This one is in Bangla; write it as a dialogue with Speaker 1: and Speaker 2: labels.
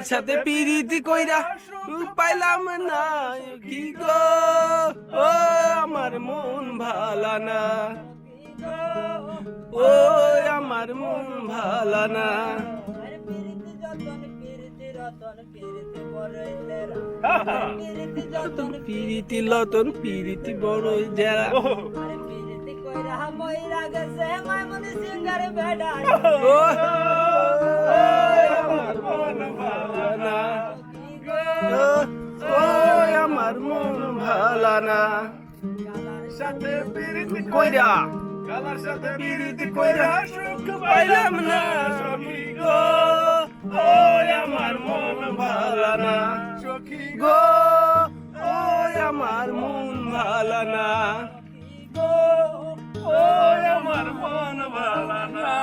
Speaker 1: কালার সাথে পিরিতি কইরা পাইলাম না কি গো? ও আমার মন ভালা না। ও আমার মন ভালা না।
Speaker 2: পিরিতি তেরা
Speaker 1: লতন পিরিতি বড় যারা।
Speaker 2: কইরা মইরা গেছে মাইমনি সিঙ্গারে বেডা
Speaker 1: ও ও আমার মন ভালা না।
Speaker 3: সাথে পিরিতি
Speaker 1: কইরা
Speaker 3: কালার সাথে
Speaker 1: পিরিতি কইরা সুখ পাইলাম না সখী গো। ও আমার মন ভালা না।
Speaker 3: সখী
Speaker 1: গো ও আমার মন ভালা না। গো ও আমার মন ভালা না।